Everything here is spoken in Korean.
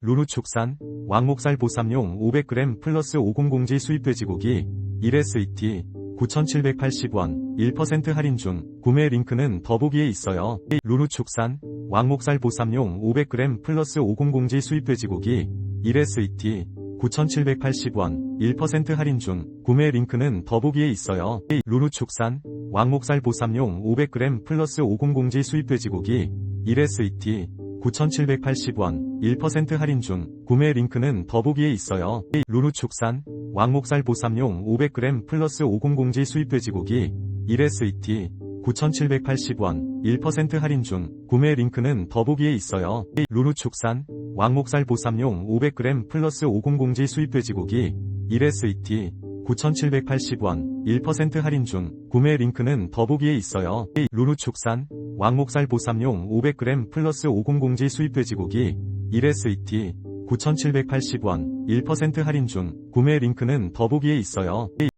루루축산, 왕목살 보쌈용 500g 플러스 500지 수입 돼지고기, 1SET, 9,780원, 1% 할인 중, 구매 링크는 더보기에 있어요. 루루축산, 왕목살 보쌈용 500g 플러스 500지 수입 돼지고기, 1SET, 9,780원, 1% 할인 중, 구매 링크는 더보기에 있어요. 루루축산, 왕목살 보쌈용 500g 플러스 500지 수입 돼지고기, 1SET, 9,780원, 1% 할인 중, 구매 링크는 더보기에 있어요. 루루축산, 왕목살 보쌈용 500g 플러스 500지 수입 돼지고기, 1SET, 9,780원, 1% 할인 중, 구매 링크는 더보기에 있어요. 루루축산, 왕목살 보쌈용 500g 플러스 500지 수입 돼지고기, 1SET, 9,780원, 1% 할인 중, 구매 링크는 더보기에 있어요. 루루축산, 왕목살 보쌈용 500g 플러스 500지 수입 돼지고기, 1SET, 9,780원, 1% 할인 중, 구매 링크는 더보기에 있어요.